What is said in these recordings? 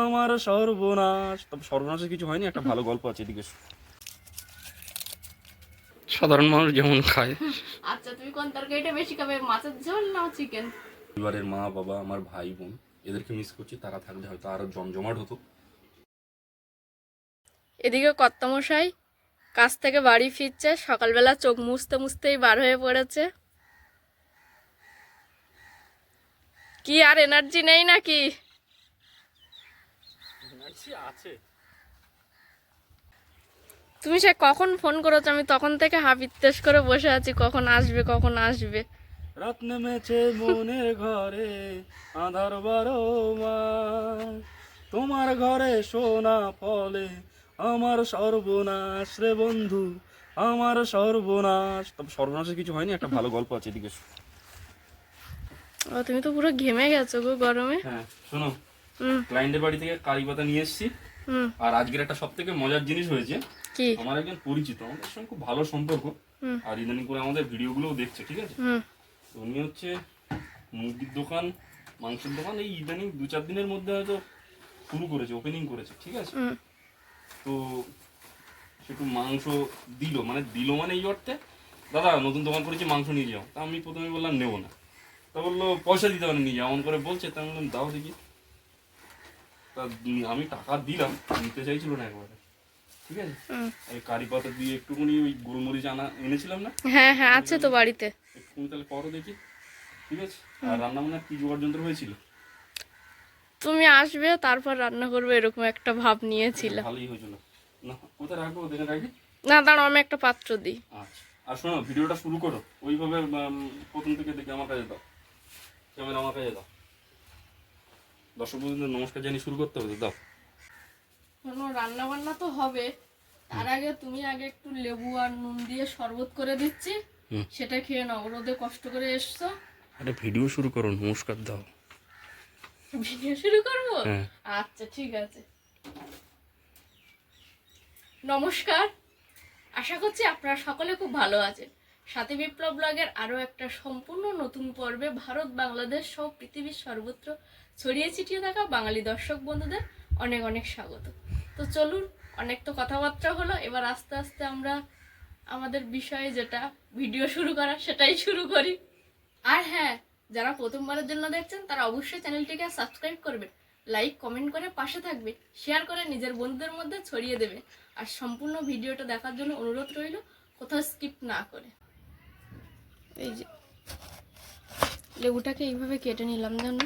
আমার সর্বনাশ। তবে সর্বনাশের কিছু হয়নি একটা ভালো গল্প আছে এদিকে সাধারণ মানুষ যেমন খায়। আচ্ছা তুমি কোন তরকারিটা বেশি খাবে মাছের ঝোল না চিকেন পরিবারের মা বাবা আমার ভাই বোন এদেরকে মিস করছি তারা থাকলে হয়তো আরও জমজমাট হতো। এদিকে কর্তামশাই কাজ থেকে বাড়ি ফিরছে সকালবেলা চোখ মুছতে মুছতেই বার হয়ে পড়েছে। কি আর এনার্জি নেই নাকি? আছে তুমি সে কখন ফোন করেছ? আমি তখন থেকে হাবিত্তেশ করে বসে আছি কখন আসবে কখন আসবে। রাত নেমেছে মনের ঘরে আধার বারো তোমার ঘরে সোনা ফলে আমার সর্বনাশ রে বন্ধু আমার সর্বনাশ। তবে সর্বনাশের কিছু হয়নি একটা ভালো গল্প আছে এদিকে ও তুমি তো পুরো ঘেমে গেছো গো গরমে। হ্যাঁ শোনো। ক্লায়েন্টের বাড়ি থেকে কারি পাতা নিয়ে এসেছি। আর আজকের একটা সব থেকে মজার জিনিস হয়েছে আমার একজন পরিচিত আমাদের সঙ্গে খুব ভালো সম্পর্ক। আর ইদানিং করে আমাদের ভিডিও ভিডিওগুলোও দেখছে ঠিক আছে? উনি হচ্ছে মুরগির দোকান মাংসের দোকান এই ইদানিং দু চার দিনের মধ্যে হয়তো শুরু করেছে ওপেনিং করেছে ঠিক আছে? তো সে একটু মাংস দিল মানে দিল মানে এই অর্থে দাদা নতুন দোকান করেছি মাংস নিয়ে যাও। তা আমি প্রথমে বললাম নেব না। তা বলল পয়সা দিতে হবে নিয়ে যাও। এমন করে বলছে তা আমি বললাম দাও দেখি। তা আমি টাকা দিলাম নিতে চাইছিল না একবারে। ঠিক আছে? এই কারি পাতা দিয়ে একটুখানি ওই গোলমরিচ আনা এনেছিলাম না? হ্যাঁ হ্যাঁ আছে তো বাড়িতে। একটুখানি তাহলে করো দেখি। ঠিক আছে? আর রান্না বান্না কি জোগাড় যন্ত্র হয়েছিল? তুমি আসবে তারপর রান্না করবে এরকম একটা ভাব নিয়েছিল। ভালোই হয়েছিল। না কোথায় রাখব দেখে রাখি? না দাঁড়াও আমি একটা পাত্র দিই। আচ্ছা। আর শোনো ভিডিওটা শুরু করো। ওইভাবে প্রথম থেকে দেখে আমার কাছে দাও। ক্যামেরা আমার কাছে দাও। দর্শক বন্ধুদের নমস্কার জানিয়ে শুরু করতে হবে দাও। শোনো রান্না বান্না তো হবে। তার আগে তুমি আগে একটু লেবু আর নুন দিয়ে শরবত করে দিচ্ছি। সেটা খেয়ে নাও রোদে কষ্ট করে এসছো। একটা ভিডিও শুরু করো নমস্কার দাও। ভিডিও শুরু করব? হ্যাঁ। আচ্ছা ঠিক আছে। নমস্কার। আশা করছি আপনারা সকলে খুব ভালো আছেন। সাথী বিপ্লব ব্লগের আরও একটা সম্পূর্ণ নতুন পর্বে ভারত বাংলাদেশ সহ পৃথিবীর সর্বত্র ছড়িয়ে ছিটিয়ে থাকা বাঙালি দর্শক বন্ধুদের অনেক অনেক স্বাগত। তো চলুন, অনেক তো কথাবার্তা হলো, এবার আস্তে আস্তে আমরা আমাদের বিষয়ে যেটা ভিডিও শুরু করা সেটাই শুরু করি। আর হ্যাঁ যারা প্রথমবারের জন্য দেখছেন, তারা অবশ্যই চ্যানেলটিকে সাবস্ক্রাইব করবেন লাইক, কমেন্ট করে পাশে থাকবে, শেয়ার করে নিজের বন্ধুদের মধ্যে ছড়িয়ে দেবে। আর সম্পূর্ণ ভিডিওটা দেখার জন্য অনুরোধ রইল, কোথাও স্কিপ না করে। এই যে, লেবুটাকে এইভাবে কেটে নিলাম জানো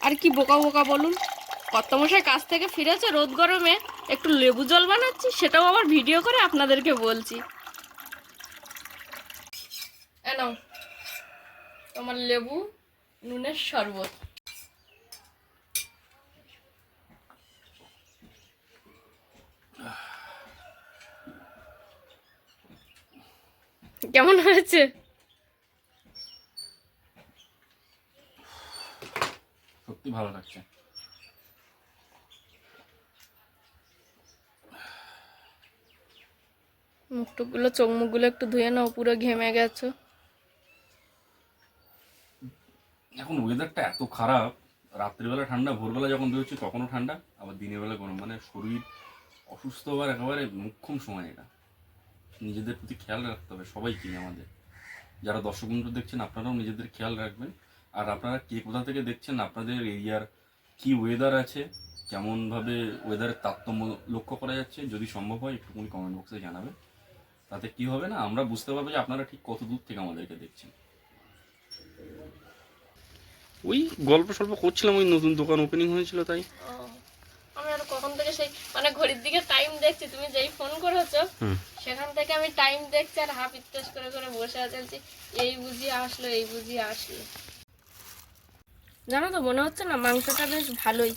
আর কি বোকা বোকা বলুন? কর্তামশাই কাছ থেকে ফিরেছে, রোদ গরমে একটু লেবু জল বানাচ্ছি, সেটাও আবার ভিডিও করে আপনাদেরকে বলছি। নাও, তোমার লেবু, নুনের শরবত। কেমন হয়েছে? ভালো লাগছে। মুখ টুকগুলো চোখ মুখগুলো একটু ধুয়ে নাও পুরো ঘেমে গেছো। এখন ওয়েদারটা এত খারাপ রাত্রিবেলা ঠান্ডা ভোরবেলা যখন বেরোচ্ছি তখনও ঠান্ডা আবার দিনের বেলা গরম। মানে শরীর অসুস্থ হওয়ার একেবারে মুখ্যম সময় এটা। নিজেদের প্রতি খেয়াল রাখতে হবে সবাইকে আমাদের। যারা দর্শক বন্ধু দেখছেন আপনারাও নিজেদের খেয়াল রাখবেন। আর আপনারা কে কোথা থেকে দেখছেন? আপনাদের এরিয়ার কি ওয়েদার আছে? কেমনভাবে ওয়েদারের তারতম্য লক্ষ্য করা যাচ্ছে? যদি সম্ভব হয় একটুখানি কমেন্ট বক্সে জানাবেন। তাতে কি হবে না? আমরা বুঝতে পারব যে আপনারা ঠিক কত দূর থেকে আমাদেরকে দেখছেন। ওই গল্প সল্প করছিলাম ওই নতুন দোকান ওপেনিং হয়েছিল তাই। আমি আর কখন থেকে সেই মানে ঘড়ির দিকে টাইম দেখছি তুমি যেই ফোন করেছ সেখান থেকে আমি টাইম দেখছি আর হাফ ইত্তেস করে করে বসে আছি। এই বুঝি আসলো এই বুঝি আসলো। জানো তো, মনে হচ্ছে না মাংসটা বেশ ভালোই।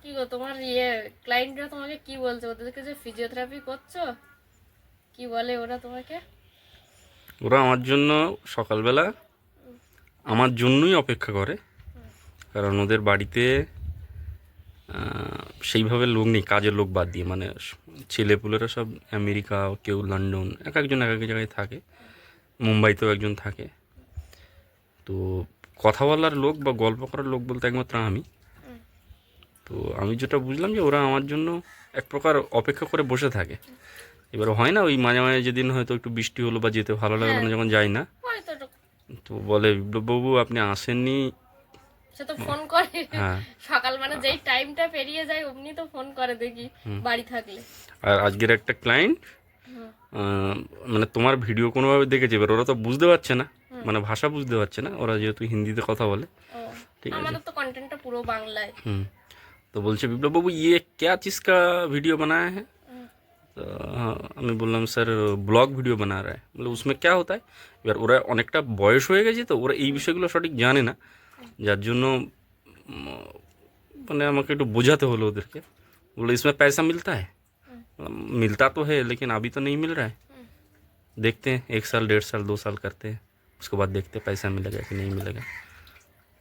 কি গো, তোমার ইয়ে ক্লায়েন্টরা তোমাকে কি বলছে? ওদেরকে যে ফিজিওথেরাপি করছ, কি বলে ওরা তোমাকে? ওরা আমার জন্য সকালবেলা আমার জন্যই অপেক্ষা করে। কারণ ওদের বাড়িতে সেইভাবে লোক নেই, কাজের লোক বাদ দিয়ে। মানে ছেলেপুলেরা সব আমেরিকা, কেউ লন্ডন, এক একজন এক এক জায়গায় থাকে। মুম্বাইতেও একজন থাকে। তো কথা বলার লোক বা গল্প করার লোক বলতে একমাত্র আমি। তো আমি যেটা বুঝলাম যে ওরা আমার জন্য এক প্রকার অপেক্ষা করে বসে থাকে। এবার হয় না ওই মাঝে মাঝে যেদিন হয়তো একটু বৃষ্টি হলো বা যেতে ভালো লাগল না যখন যাই না। তো বলে বিপ্লববাবু আপনি আসেননি? সে তো ফোন করে। হ্যাঁ। সকাল মানে যেই টাইমটা পেরিয়ে যায় অমনি তো ফোন করে দেখি বাড়ি থাকলে। আর আজকের একটা ক্লায়েন্ট মানে তোমার ভিডিও কোনোভাবে দেখেছে এবার ওরা তো বুঝতে পারছে না। মানে ভাষা বুঝতে পারছে না ওরা যেহেতু হিন্দিতে কথা বলে ঠিক আছে আমাদের তো কন্টেন্টটা পুরো বাংলায় হুম তো বলছে বিপ্লব বাবু ইয়ে क्या चीज़ का वीडियो बनाया है তো আমি বললাম স্যার ব্লগ ভিডিও বানা রা বলে उसमें क्या होता है এবার ওরা অনেকটা বয়স হয়ে গেছে তো ওরা এই বিষয়গুলো সঠিক জানে না যার জন্য মানে আমাকে একটু বোঝাতে হলো ওদেরকে বলে इसमें पैसा मिलता है मिलता तो है लेकिन अभी तो नहीं मिल रहा है देखते हैं एक साल डेढ़ साल दो साल करते हैं उसके बाद देखते हैं पैसा मिलेगा कि नहीं मिलेगा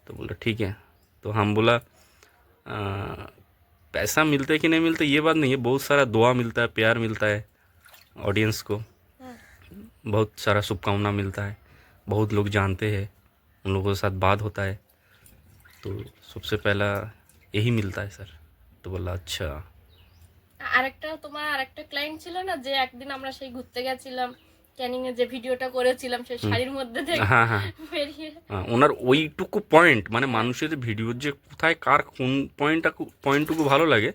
तो बोला ठीक है तो हम बोला आ, पैसा मिलता है कि नहीं मिलता ये बात नहीं है बहुत सारा दुआ मिलता है प्यार मिलता है ऑडियंस को बहुत सारा शुभकामना मिलता है बहुत लोग जानते हैं उन लोगों के साथ बात होता है तो सबसे पहला यही मिलता है सर तो बोला अच्छा আরেকটা তোমার আরেকটা ক্লায়েন্ট ছিল না যে একদিন আমরা সেই ঘুরতে গেছিলাম ক্যানিং এ যে ভিডিওটা করেছিলাম সেই শাড়ির মধ্যে থেকে হ্যাঁ হ্যাঁ বেরিয়ে হ্যাঁ, ওনার ওইটুকু পয়েন্ট মানে মানুষের ভিডিওর যে কোথায় কার কোন পয়েন্টটা পয়েন্টটুকু ভালো লাগে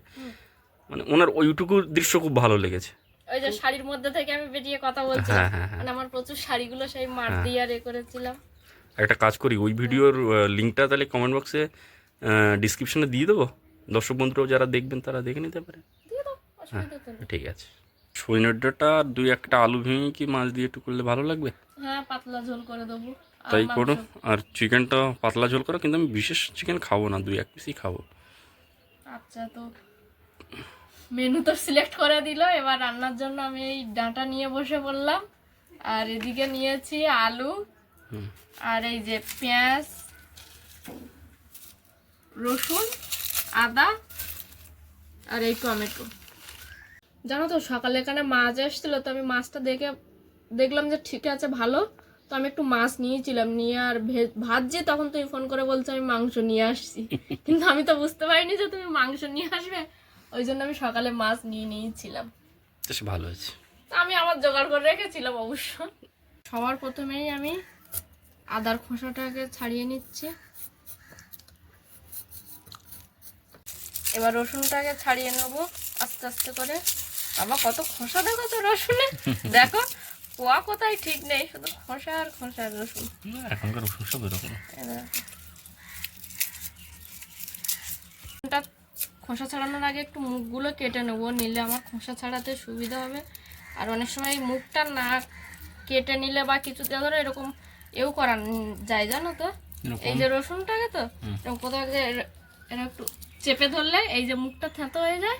মানে ওনার ওইটুকু দৃশ্য খুব ভালো লেগেছে। ওই যে শাড়ির মধ্যে থেকে আমি বেরিয়ে কথা বলছিলাম। হ্যাঁ হ্যাঁ। হ্যাঁ মানে আমার প্রচুর শাড়িগুলো সেই মার দিয়ে আর এ করেছিলাম। একটা কাজ করি ওই ভিডিওর লিঙ্কটা তাহলে কমেন্ট বক্সে ডিসক্রিপশনে দিয়ে দেবো। দর্শক বন্ধুরাও যারা দেখবেন তারা দেখে নিতে পারে। ঠিক আছে। সৈন্যর ডাটা দুই একটা আলু ভেঙে কি মাছ দিয়ে একটু করলে ভালো লাগবে? হ্যাঁ পাতলা ঝোল করে দেবো। তাই করো। আর চিকেনটা পাতলা ঝোল করো কিন্তু আমি বিশেষ চিকেন খাব না দুই এক পিসই খাব। আচ্ছা তো মেনু তো সিলেক্ট করে দিল। এবার রান্নার জন্য আমি এই ডাঁটা নিয়ে বসে পড়লাম। আর এদিকে নিয়েছি আলু। আর এই যে পেঁয়াজ রসুন আদা আর এই টমেটো। জানো তো সকালে এখানে মাছ এসেছিল তো আমি মাছটা দেখে দেখলাম যে ঠিক আছে ভালো। তো আমি একটু মাছ নিয়েছিলাম নিয়ে আর ভাজছি তখন তুমি ফোন করে বলছো আমি মাংস নিয়ে আসছি। কিন্তু আমি তো বুঝতে পারিনি যে তুমি মাংস নিয়ে আসবে। ওই জন্য আমি সকালে মাছ নিয়ে নিয়েছিলাম। বেশ ভালো আছে আমি আমার জোগাড় করে রেখেছিলাম অবশ্য। সবার প্রথমেই আমি আদার খোসাটাকে ছাড়িয়ে নিচ্ছি। এবার রসুনটাকে ছাড়িয়ে নেব আস্তে আস্তে করে। বাবা কত খোসা দেখো তো রসুনে। দেখো কোয়া কোথায় ঠিক নেই শুধু খোসা আর খোসা রসুন। এখনকার ওষুধ সব এরকম। খোসা ছাড়ানোর আগে একটু মুখগুলো কেটে নেব নিলে আমার খোসা ছাড়াতে সুবিধা হবে। আর অনেক সময় মুখটা না কেটে নিলে বা কিছু দিয়ে ধরো এরকম এও করা যায় জানো তো? এই যে রসুনটাকে তো কোথাও যে এর- একটু চেপে ধরলে এই যে মুখটা থেঁতো হয়ে যায়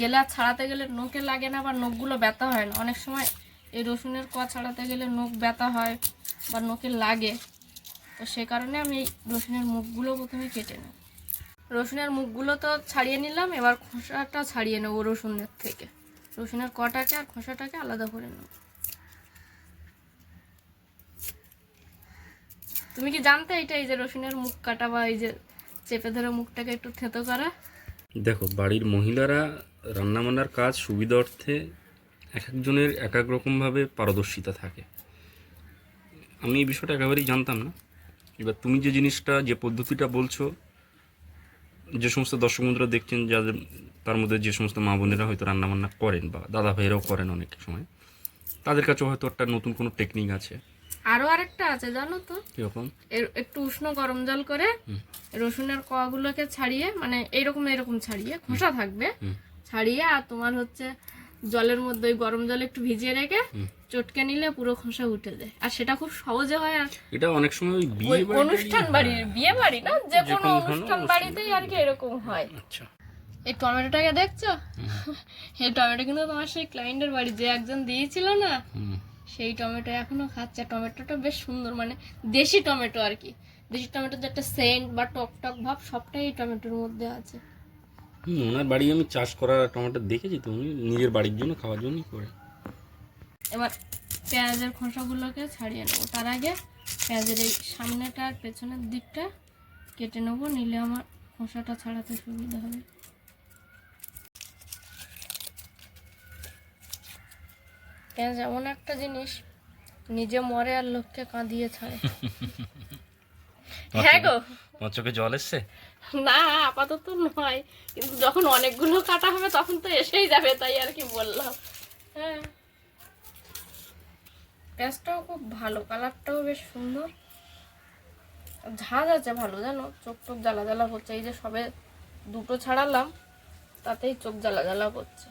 গেলে আর ছাড়াতে গেলে নোকে লাগে না বা নখগুলো ব্যথা হয় না। অনেক সময় এই রসুনের কোয়া ছাড়াতে গেলে নখ ব্যথা হয় বা নোকে লাগে। তো সে কারণে আমি এই রসুনের মুখগুলো প্রথমে কেটে নেব রসুনের মুখগুলো তো ছাড়িয়ে নিলাম এবার খোসাটা ছাড়িয়ে নেব রসুনের থেকে। রসুনের কটাকে আর খোসাটাকে আলাদা করে নেব। তুমি কি জানতে এটা এই যে রসুনের মুখ কাটা বা এই যে চেপে ধরে মুখটাকে একটু থেতো করা। দেখো, বাড়ির মহিলারা রান্নাবান্নার কাজ সুবিধার্থে এক একজনের এক এক রকমভাবে পারদর্শিতা থাকে। আমি এই বিষয়টা একেবারেই জানতাম না। এবার তুমি যে জিনিসটা, যে পদ্ধতিটা বলছো, যে সমস্ত দর্শক বন্ধুরা দেখছেন, যাদের তার মধ্যে যে সমস্ত মা বোনেরা হয়তো রান্নাবান্না করেন বা দাদা ভাইয়েরাও করেন অনেক সময়, তাদের কাছেও হয়তো একটা নতুন কোনো টেকনিক আছে। আরও আরেকটা আছে জানো তো? কীরকম? একটু উষ্ণ গরম জল করে রসুনের কোয়াগুলোকে ছাড়িয়ে মানে এইরকম এরকম ছাড়িয়ে খোসা থাকবে ছাড়িয়ে আর তোমার হচ্ছে জলের মধ্যে ওই গরম জল একটু ভিজিয়ে রেখে চটকে নিলে পুরো খোসা উঠে যায়। আর সেটা খুব সহজে হয় আর এটা অনেক সময় বিয়ে অনুষ্ঠান বাড়ির বিয়ে বাড়ি না যে কোনো অনুষ্ঠান বাড়িতেই আর কি এরকম হয়। আচ্ছা। এই টমেটোটাকে দেখছ? এই টমেটো কিন্তু তোমার সেই ক্লায়েন্টের বাড়ি যে একজন দিয়েছিল না সেই টমেটো এখনও খাচ্ছে। টমেটোটা বেশ সুন্দর মানে দেশি টমেটো আর কি। দেশি টমেটোর যে একটা সেন্ট বা টক টক ভাব সবটাই এই টমেটোর মধ্যে আছে। হুম, ওনার বাড়ি আমি চাষ করা টমেটো দেখেছি তো উনি নিজের বাড়ির জন্য খাওয়ার জন্যই করে। এবার পেঁয়াজের খোসাগুলোকে ছাড়িয়ে নেব। তার আগে পেঁয়াজের এই সামনেটা আর পেছনের দিকটা কেটে নেব নিলে আমার খোসাটা ছাড়াতে সুবিধা হবে। পেঁয়াজ এমন একটা জিনিস নিজে মরে আর লোককে কাঁদিয়ে ছাড়ে। হ্যাঁ গো। তোমার চোখে জল এসছে? না আপাতত নয়। কিন্তু যখন অনেকগুলো কাটা হবে তখন তো এসেই যাবে তাই আর কি বললাম। হ্যাঁ। পেঁয়াজটাও খুব ভালো কালারটাও বেশ সুন্দর। ঝাঁজ আছে ভালো জানো? চোখ টোক জ্বালা জ্বালা করছে এই যে সবে দুটো ছাড়ালাম তাতেই চোখ জ্বালা জ্বালা করছে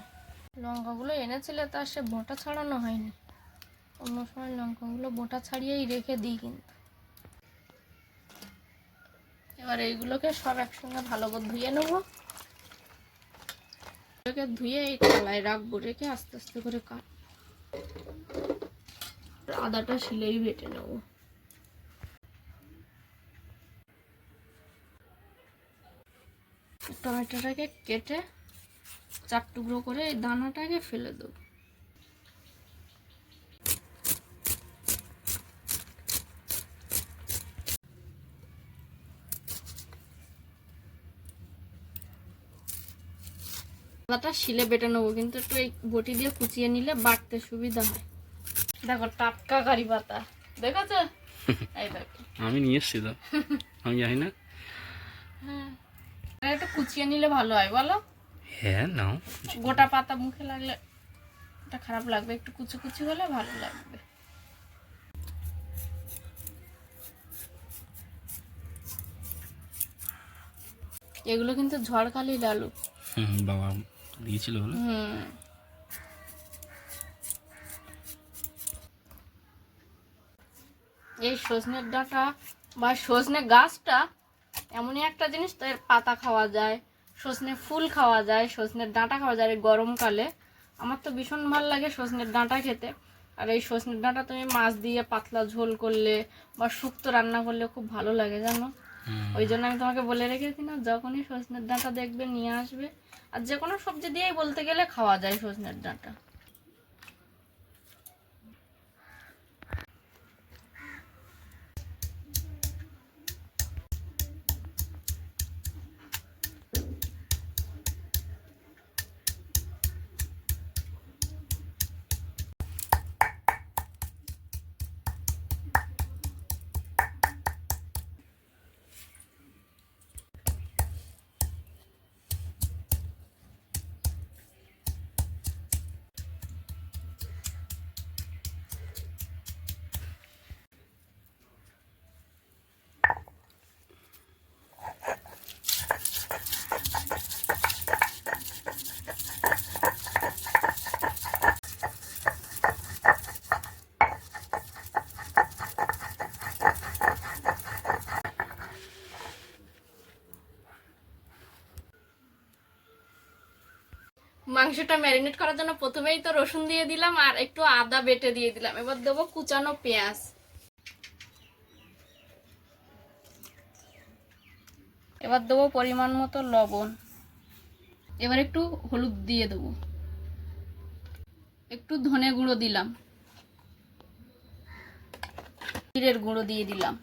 লঙ্কাগুলো এনেছিলে তার সে বোঁটা ছাড়ানো হয়নি। অন্য সময় লঙ্কাগুলো বোঁটা ছাড়িয়েই রেখে দিই কিন্তু। এবার এইগুলোকে সব একসঙ্গে ভালো করে ধুয়ে নেব। এগুলোকে ধুয়ে এই থালায় রাখব, রেখে আস্তে আস্তে করে কাট। আদাটা শিলেই বেটে নেব। টমেটোটাকে কেটে চার টুকরো করে এই দানাটাকে ফেলে দেবো। আদাটা শিলে বেটে নেব কিন্তু একটু এই বটি দিয়ে কুচিয়ে নিলে বাটতে সুবিধা হয়। দেখো টাটকা কারি পাতা। দেখেছ? এই দেখো। আমি নিয়ে এসছি তো। আমি জানি না। হ্যাঁ। এটা একটু কুচিয়ে নিলে ভালো হয় বলো? হ্যাঁ নাও। গোটা পাতা মুখে লাগলে এটা খারাপ লাগবে একটু কুচি কুচি হলে ভালো লাগবে। এগুলো কিন্তু ঝড়খালি আলু হুম, বাবা দিয়েছিল হুম। এই সজনের ডাঁটা বা সজনে গাছটা এমনই একটা জিনিস তো এর পাতা খাওয়া যায়। সজনে ফুল খাওয়া যায় সজনের ডাঁটা খাওয়া যায় এই গরমকালে আমার তো ভীষণ ভালো লাগে সজনের ডাঁটা খেতে। আর এই সজনের ডাঁটা তুমি মাছ দিয়ে পাতলা ঝোল করলে বা শুক্তো রান্না করলে খুব ভালো লাগে জানো? ওই জন্য আমি তোমাকে বলে রেখেছি না যখনই সজনের ডাঁটা দেখবে নিয়ে আসবে। আর যে কোনো সবজি দিয়েই বলতে গেলে খাওয়া যায় সজনের ডাঁটা। মাংসটা ম্যারিনেট করার জন্য প্রথমেই তো রসুন দিয়ে দিলাম আর একটু আদা বেটে দিয়ে দিলাম। এবার দেবো কুচানো পেঁয়াজ। এবার দেবো পরিমাণ মতো লবণ। এবার একটু হলুদ দিয়ে দেবো। একটু ধনে গুঁড়ো দিলাম। জিরের গুঁড়ো দিয়ে দিলাম।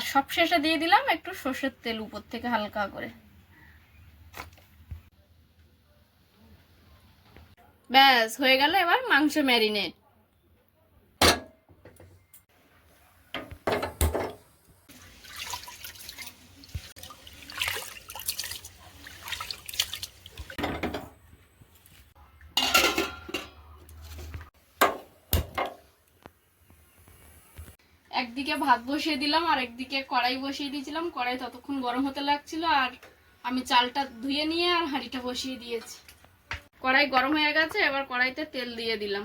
সব শেষে দিয়ে দিলাম একটু সর্ষের তেল উপর থেকে হালকা করে। ব্যাস, হয়ে গেল এবার মাংস ম্যারিনেট। একদিকে ভাত বসিয়ে দিলাম, আর একদিকে কড়াই বসিয়ে দিয়েছিলাম। কড়াই ততক্ষণ গরম হতে লাগছিল, আর আমি চালটা ধুয়ে নিয়ে আর হাঁড়িটা বসিয়ে দিয়েছি। কড়াই গরম হয়ে গেছে, এবার কড়াইতে তেল দিয়ে দিলাম।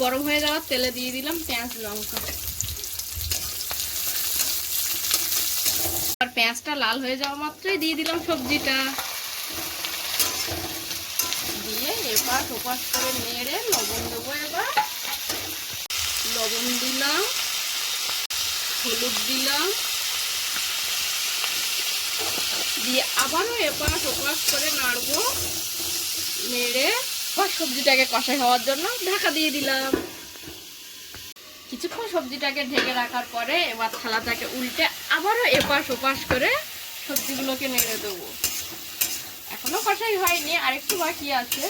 গরম হয়ে যাওয়ার তেলে দিয়ে দিলাম পেঁয়াজ, লঙ্কা। আর পেঁয়াজটা লাল হয়ে যাওয়া মাত্রই দিয়ে দিলাম সবজিটা। দিয়ে এবার ওপাশ করে নেড়ে লবণ দেবো এবার। লবণ দিলাম, হলুদ দিলাম। দিয়ে আবারও এপাশ ওপাশ করে নাড়বো। নেড়ে আবার সবজিটাকে কষাই হওয়ার জন্য ঢাকা দিয়ে দিলাম। কিছুক্ষণ সবজিটাকে ঢেকে রাখার পরে এবার থালাটাকে উল্টে আবারও এপাশ ওপাশ করে সবজিগুলোকে নেড়ে দেবো। এখনও কষাই হয়নি, আরেকটু বাকি আছে।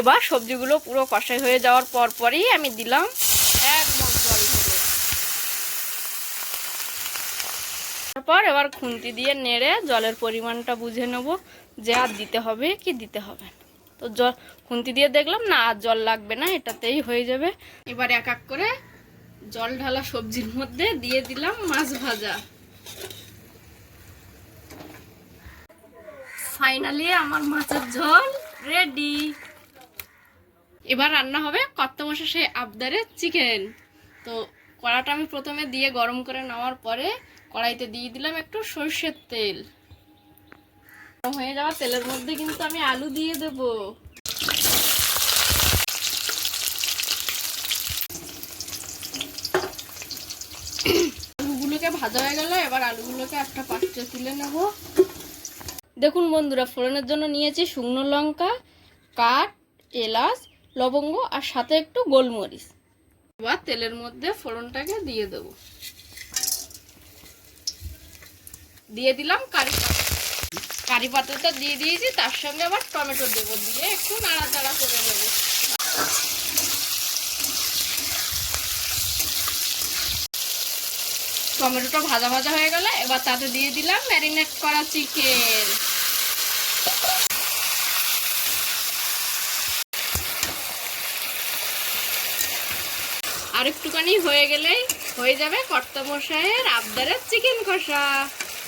এবার সবজিগুলো পুরো কষাই হয়ে যাওয়ার পর পরই আমি দিলাম এক মগ জল তারপর এবার খুন্তি দিয়ে নেড়ে জলের পরিমাণটা বুঝে নেব যে আর দিতে হবে কি দিতে হবে। তো জল খুন্তি দিয়ে দেখলাম না আর জল লাগবে না, এটাতেই হয়ে যাবে। এবার এক এক করে জল ঢালা সবজির মধ্যে দিয়ে দিলাম মাছ ভাজা। ফাইনালি আমার মাছের ঝোল রেডি। এবার রান্না হবে কত্ত মশা সেই আবদারের চিকেন। তো কড়াটা আমি প্রথমে দিয়ে গরম করে নেওয়ার পরে কড়াইতে দিয়ে দিলাম একটু সর্ষের তেল। হয়ে যাওয়া তেলের মধ্যে কিন্তু আমি আলু দিয়ে দেব। আলুগুলোকে ভাজা হয়ে গেল, এবার আলুগুলোকে একটা পাত্রে তুলে নেব। দেখুন বন্ধুরা, ফোড়নের জন্য নিয়েছি শুকনো লঙ্কা, কাঠ, এলাচ লবঙ্গ আর সাথে একটু গোলমরিচ। এবার তেলের মধ্যে ফোড়নটাকে দিয়ে দেবো। দিয়ে দিলাম কারি পাতা। কারি পাতাটা দিয়ে দিয়েছি, তার সঙ্গে আবার টমেটো দেবো দিয়ে একটু নাড়াচাড়া করে নেব। টমেটোটা ভাজা ভাজা হয়ে গেল এবার তাতে দিয়ে দিলাম ম্যারিনেট করা চিকেন। আর একটুখানি হয়ে গেলেই হয়ে যাবে কর্তা মশাইয়ের আবদারের চিকেন কষা।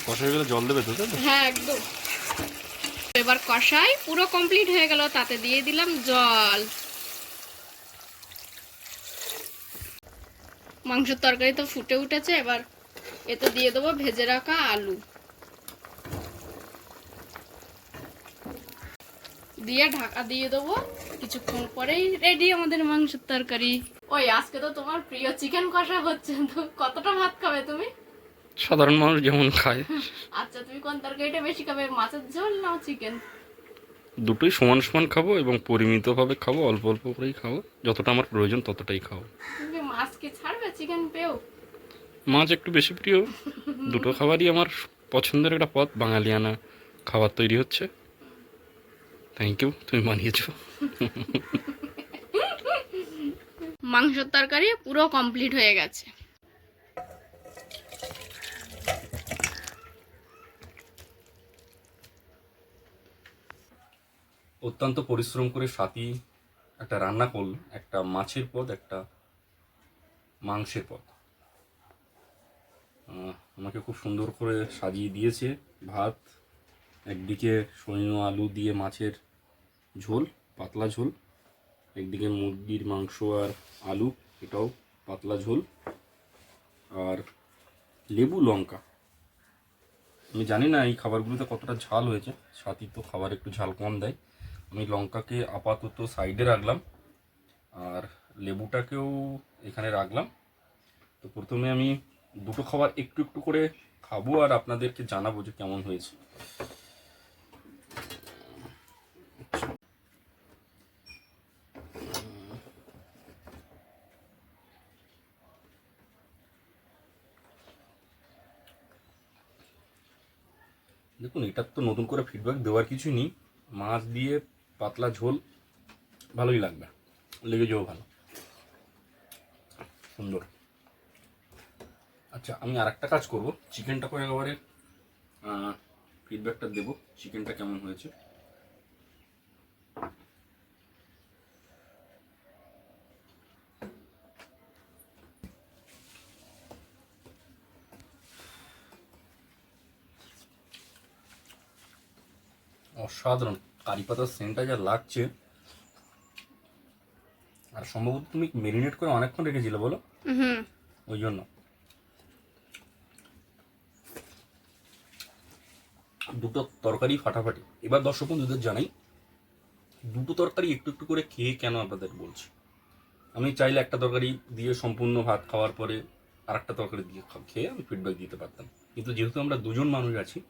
কষা হয়ে গেলে জল দেবে তো? হ্যাঁ একদম। এবার কষাই পুরো কমপ্লিট হয়ে গেল তাতে দিয়ে দিলাম জল। মাংসের তরকারি তো ফুটে উঠেছে এবার এতে দিয়ে দেবো ভেজে রাখা আলু। দিয়ে ঢাকা দিয়ে দেবো কিছুক্ষণ পরেই রেডি আমাদের মাংসের তরকারি। ওই আজকে তো তোমার প্রিয় চিকেন কষা হচ্ছে। তো কতটা ভাত খাবে তুমি? সাধারণ মানুষ যেমন খায়। আচ্ছা তুমি কোন তরকারিটা বেশি খাবে মাছের ঝোল না চিকেন দুটোই সমান সমান খাব এবং পরিমিতভাবে খাব অল্প অল্প করেই খাব। যতটা আমার প্রয়োজন ততটাই খাব। তুমি মাছ কি ছাড়বে চিকেন পেও মাছ একটু বেশি প্রিয়। দুটো খাবারই আমার পছন্দের একটা পথ বাঙালিয়ানা খাবার তৈরি হচ্ছে। থ্যাংক ইউ তুমি বানিয়েছো। মাংসের তরকারি পুরো কমপ্লিট হয়ে গেছে। অত্যন্ত পরিশ্রম করে সাথী একটা রান্না করল, একটা মাছের পদ, একটা মাংসের পদ। আমাকে খুব সুন্দর করে সাজিয়ে দিয়েছে ভাত, একদিকে সৈন্য আলু দিয়ে মাছের ঝোল, পাতলা ঝোল একদিকে মুরগির মাংস আর আলু, এটাও পাতলা ঝোল, আর লেবু, লঙ্কা। আমি জানি না এই খাবারগুলোতে কতটা ঝাল হয়েছে, সাথী তো খাবার একটু ঝাল কম দেয়। আমি লঙ্কাকে আপাতত সাইডে রাখলাম, আর লেবুটাকেও এখানে রাখলাম। তো প্রথমে আমি দুটো খাবার একটু একটু করে খাব, আর আপনাদেরকে জানাব যে কেমন হয়েছে দেখুন এটার তো নতুন করে ফিডব্যাক দেওয়ার কিছুই নেই। মাছ দিয়ে পাতলা ঝোল, ভালোই লাগবে। লেগে যাও ভালো। সুন্দর। আচ্ছা আমি আর কাজ করব। চিকেনটা করে একেবারে ফিডব্যাকটা দেবো। চিকেনটা কেমন হয়েছে? অসাধারণ কারি পাতার সেন্টটা যা লাগছে আর সম্ভবত তুমি মেরিনেট করে অনেকক্ষণ রেখেছিলে বলো? হুম। ওই জন্য। দুটো তরকারি ফাটাফাটি। এবার দর্শক বন্ধুদের জানাই দুটো তরকারি একটু একটু করে খেয়ে কেন আপনাদের বলছি? আমি চাইলে একটা তরকারি দিয়ে সম্পূর্ণ ভাত খাওয়ার পরে আর একটা তরকারি দিয়ে খেয়ে আমি ফিডব্যাক দিতে পারতাম। কিন্তু যেহেতু আমরা দুজন মানুষ আছি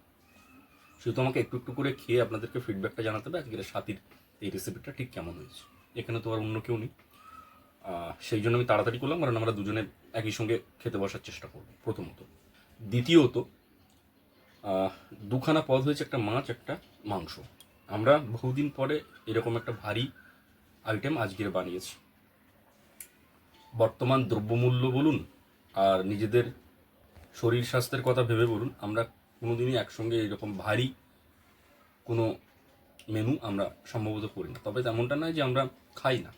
সেহেতু আমাকে একটু একটু করে খেয়ে আপনাদেরকে ফিডব্যাকটা জানাতে হবে। আজকের সাথীর এই রেসিপিটা ঠিক কেমন হয়েছে? এখানে তো আর অন্য কেউ নেই। সেই জন্য আমি তাড়াতাড়ি করলাম, কারণ আমরা দুজনে একই সঙ্গে খেতে বসার চেষ্টা করব, প্রথমত। দ্বিতীয়ত দুখানা পদ হয়েছে একটা মাছ, একটা মাংস। আমরা বহুদিন পরে এরকম একটা ভারী আইটেম আজকের বানিয়েছি। বর্তমান দ্রব্যমূল্য বলুন আর নিজেদের শরীর স্বাস্থ্যের কথা ভেবে বলুন, আমরা কোনোদিনই একসঙ্গে এরকম ভারী কোনো মেনু আমরা সম্ভবত করি না। তবে তেমনটা নয় যে আমরা খাই না।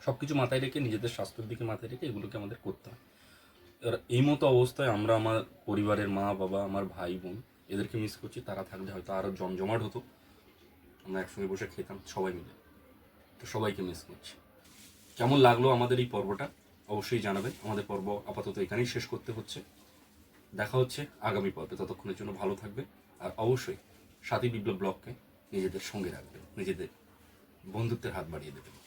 সব কিছু মাথায় রেখে, নিজেদের স্বাস্থ্যের দিকে মাথায় রেখে এগুলোকে আমাদের করতে হয়। এবার এই মতো অবস্থায় আমরা আমার পরিবারের মা, বাবা, আমার ভাই, বোন এদেরকে মিস করছি। তারা থাকলে হয়তো আরও জমজমাট হতো। আমরা একসঙ্গে বসে খেতাম, সবাই মিলে। তো সবাইকে মিস করছি। কেমন লাগল আমাদের এই পর্বটা? অবশ্যই জানাবেন। আমাদের পর্ব আপাতত এখানেই শেষ করতে হচ্ছে। দেখা হচ্ছে আগামী পর্বে। ততক্ষণের জন্য ভালো থাকবে আর অবশ্যই সাথী বিপ্লব ব্লগকে নিজেদের সঙ্গে রাখবে নিজেদের বন্ধুত্বের হাত বাড়িয়ে দেবেন।